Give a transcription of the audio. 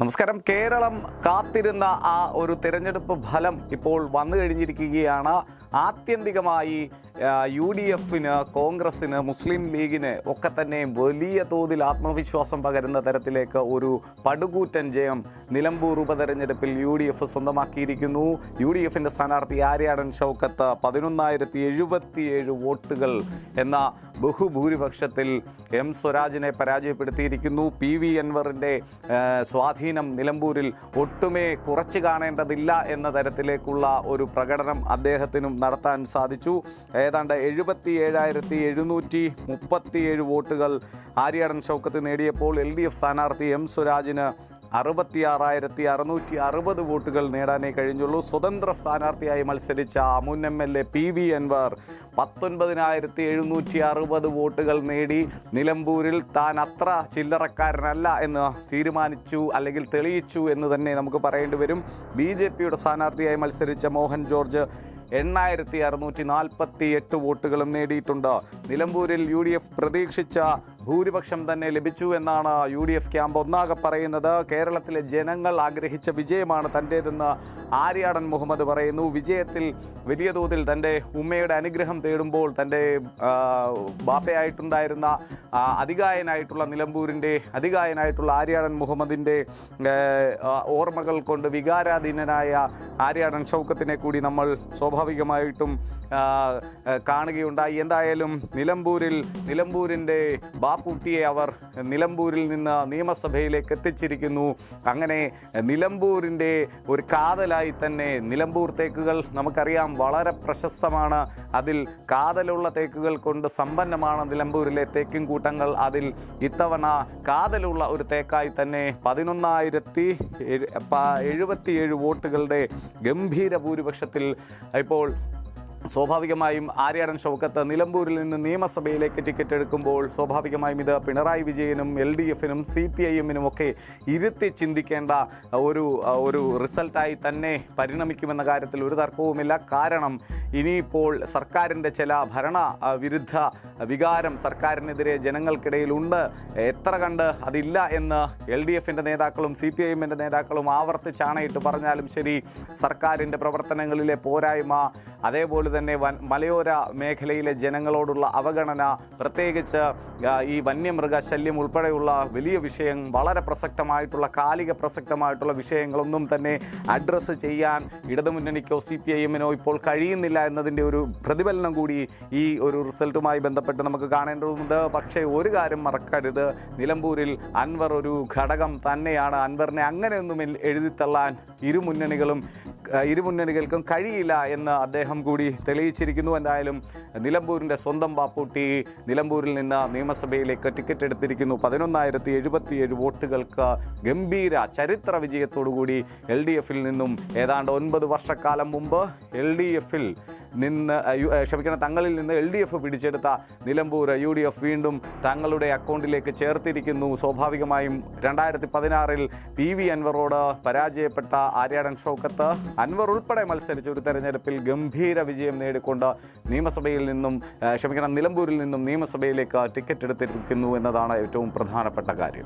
നമസ്കാരം. കേരളം കാത്തിരുന്ന ആ ഒരു തിരഞ്ഞെടുപ്പ് ഫലം ഇപ്പോൾ വന്നു കഴിഞ്ഞിരിക്കുകയാണ്. ആത്യന്തികമായി യു ഡി എഫിന് കോൺഗ്രസിന് മുസ്ലിം ലീഗിന് ഒക്കെ തന്നെ വലിയ തോതിൽ ആത്മവിശ്വാസം പകരുന്ന തരത്തിലേക്ക് ഒരു പടുകൂറ്റൻ ജയം നിലമ്പൂർ ഉപതെരഞ്ഞെടുപ്പിൽ യു ഡി എഫ് സ്വന്തമാക്കിയിരിക്കുന്നു. യു ഡി എഫിന്റെ സ്ഥാനാർത്ഥി ആര്യാടൻ ഷൗക്കത്ത് പതിനൊന്നായിരത്തി എഴുപത്തിയേഴ് വോട്ടുകൾ എന്ന ബഹുഭൂരിപക്ഷത്തിൽ എം സ്വരാജിനെ പരാജയപ്പെടുത്തിയിരിക്കുന്നു. പി വി അൻവറിന്റെ ആ, സ്വാധീനം നിലമ്പൂരിൽ ഒട്ടുമേ കുറച്ച് കാണേണ്ടതില്ല എന്ന തരത്തിലേക്കുള്ള ഒരു പ്രകടനം അദ്ദേഹത്തിനും നടത്താൻ സാധിച്ചു. ഏതാണ്ട് എഴുപത്തി ഏഴായിരത്തി എഴുന്നൂറ്റി മുപ്പത്തിയേഴ് വോട്ടുകൾ ആര്യാടൻ ഷൗക്കത്ത് നേടിയപ്പോൾ എൽ ഡി എഫ് സ്ഥാനാർത്ഥി എം സ്വരാജിന് അറുപത്തിയാറായിരത്തി അറുന്നൂറ്റി അറുപത് വോട്ടുകൾ നേടാനേ കഴിഞ്ഞുള്ളൂ. സ്വതന്ത്ര സ്ഥാനാർത്ഥിയായി മത്സരിച്ച മുൻ M L A P V Anwar പത്തൊൻപതിനായിരത്തി എഴുന്നൂറ്റി അറുപത് വോട്ടുകൾ നേടി നിലമ്പൂരിൽ താൻ അത്ര ചില്ലറക്കാരനല്ല എന്ന് തീരുമാനിച്ചു അല്ലെങ്കിൽ തെളിയിച്ചു എന്ന് തന്നെ നമുക്ക് പറയേണ്ടി വരും. ബി ജെ പിയുടെ സ്ഥാനാർത്ഥിയായി മത്സരിച്ച മോഹൻ ജോർജ് എണ്ണായിരത്തി അറുന്നൂറ്റി നാൽപ്പത്തി എട്ട് വോട്ടുകളും നേടിയിട്ടുണ്ട്. നിലമ്പൂരിൽ യു ഡി എഫ് പ്രതീക്ഷിച്ച ഭൂരിപക്ഷം തന്നെ ലഭിച്ചു എന്നാണ് യു ഡി എഫ് ക്യാമ്പ് ഒന്നാകെ പറയുന്നത്. കേരളത്തിലെ ജനങ്ങൾ ആഗ്രഹിച്ച വിജയമാണ് തന്റേതെന്ന് ആര്യാടൻ മുഹമ്മദ് പറയുന്നു. വിജയത്തിൽ വലിയ തോതിൽ തന്റെ ഉമ്മയുടെ അനുഗ്രഹം തേടുമ്പോൾ തന്റെ ബാപ്പയായിട്ടുണ്ടായിരുന്ന അധികായനായിട്ടുള്ള നിലമ്പൂരിന്റെ അധികായനായിട്ടുള്ള ആര്യാടൻ മുഹമ്മദിന്റെ ഓർമ്മകൾ കൊണ്ട് വികാരാധീനനായ ആര്യാടൻ ഷൗക്കത്തിനെ കൂടി നമ്മൾ സ്വാഭാവികമായിട്ടും കാണുകയുണ്ടായി. എന്തായാലും നിലമ്പൂരിൽ നിലമ്പൂരിന്റെ ബാപ്പുട്ടിയെ അവർ നിലമ്പൂരിൽ നിന്ന് നിയമസഭയിലേക്ക് എത്തിച്ചിരിക്കുന്നു. അങ്ങനെ നിലമ്പൂരിന്റെ ഒരു കാതലായി തന്നെ നിലമ്പൂർ തേക്കുകൾ നമുക്കറിയാം വളരെ പ്രശസ്തമാണ്. അതിൽ കാതലുള്ള തേക്കുകൾ കൊണ്ട് സമ്പന്നമാണ് നിലമ്പൂരിലെ തേക്കും കൂട്ടങ്ങൾ. അതിൽ ഇത്തവണ കാതലുള്ള ഒരു തേക്കായി തന്നെ പതിനൊന്നായിരത്തി എഴുപത്തിയേഴ് വോട്ടുകളുടെ ഗംഭീര ഭൂരിപക്ഷത്തിൽ ഇപ്പോൾ സ്വാഭാവികമായും ആര്യാടൻ ഷൗക്കത്ത് നിലമ്പൂരിൽ നിന്ന് നിയമസഭയിലേക്ക് ടിക്കറ്റ് എടുക്കുമ്പോൾ സ്വാഭാവികമായും ഇത് പിണറായി വിജയനും എൽ ഡി എഫിനും സി പി ഐ എമ്മിനും ഒക്കെ ഇരുത്തി ചിന്തിക്കേണ്ട ഒരു ഒരു റിസൾട്ടായി തന്നെ പരിണമിക്കുമെന്ന കാര്യത്തിൽ ഒരു തർക്കവുമില്ല. കാരണം ഇനിയിപ്പോൾ സർക്കാരിന്റെ ചില ഭരണ വിരുദ്ധ വികാരം സർക്കാരിനെതിരെ ജനങ്ങൾക്കിടയിൽ ഉണ്ട് എത്ര കണ്ട് അതില്ല എന്ന് എൽ ഡി എഫിന്റെ നേതാക്കളും സി പി ഐ എമ്മിന്റെ നേതാക്കളും ആവർത്തിച്ചാണയിട്ട് പറഞ്ഞാലും ശരി സർക്കാരിന്റെ പ്രവർത്തനങ്ങളിലെ പോരായ്മ അതേപോലെ തന്നെ വൻ മലയോര മേഖലയിലെ ജനങ്ങളോടുള്ള അവഗണന പ്രത്യേകിച്ച് ഈ വന്യമൃഗ ശല്യം ഉൾപ്പെടെയുള്ള വലിയ വിഷയം വളരെ പ്രസക്തമായിട്ടുള്ള കാലിക പ്രസക്തമായിട്ടുള്ള വിഷയങ്ങളൊന്നും തന്നെ അഡ്രസ്സ് ചെയ്യാൻ ഇടതുമുന്നണിക്കോ സി പി ഐ എമ്മിനോ ഇപ്പോൾ കഴിയുന്നില്ല എന്നതിന്റെ ഒരു പ്രതിഫലനം കൂടി ഈ ഒരു റിസൾട്ടുമായി ബന്ധപ്പെട്ട് നമുക്ക് കാണേണ്ടതുണ്ട്. പക്ഷേ ഒരു കാര്യം മറക്കരുത്. നിലമ്പൂരിൽ അൻവർ ഒരു ഘടകം തന്നെയാണ്. അൻവറിനെ അങ്ങനെയൊന്നും എഴുതിത്തള്ളാൻ ഇരുമുന്നണികളും ഇരുമുന്നണികൾക്കും ഇരു മുന്നണികൾക്കും കഴിയില്ല എന്ന് അദ്ദേഹം കൂടി തെളിയിച്ചിരിക്കുന്നു. എന്തായാലും നിലമ്പൂരിന്റെ സ്വന്തം ബാപ്പൂട്ടി നിലമ്പൂരിൽ നിന്ന് നിയമസഭയിലേക്ക് ടിക്കറ്റ് എടുത്തിരിക്കുന്നു. പതിനൊന്നായിരത്തി എഴുപത്തിയേഴ് വോട്ടുകൾക്ക് ഗംഭീര ചരിത്ര വിജയത്തോടുകൂടി എൽ ഡി എഫിൽ നിന്നും ഏതാണ്ട് ഒൻപത് വർഷക്കാലം മുമ്പ് എൽ ഡി എഫിൽ നിന്ന് ക്ഷമിക്കണം തങ്ങളിൽ നിന്ന് എൽ ഡി എഫ് പിടിച്ചെടുത്ത നിലമ്പൂർ യു ഡി എഫ് വീണ്ടും തങ്ങളുടെ അക്കൗണ്ടിലേക്ക് ചേർത്തിരിക്കുന്നു. സ്വാഭാവികമായും രണ്ടായിരത്തി പതിനാറിൽ പി വി അൻവറോട് പരാജയപ്പെട്ട ആര്യാടൻ ഷൗക്കത്ത് അൻവർ ഉൾപ്പെടെ മത്സരിച്ച ഒരു തെരഞ്ഞെടുപ്പിൽ ഗംഭീര വിജയം നേടിക്കൊണ്ട് നിയമസഭയിൽ നിന്നും ക്ഷമിക്കണം നിലമ്പൂരിൽ നിന്നും നിയമസഭയിലേക്ക് ടിക്കറ്റ് എടുത്തിരിക്കുന്നു എന്നതാണ് ഏറ്റവും പ്രധാനപ്പെട്ട കാര്യം.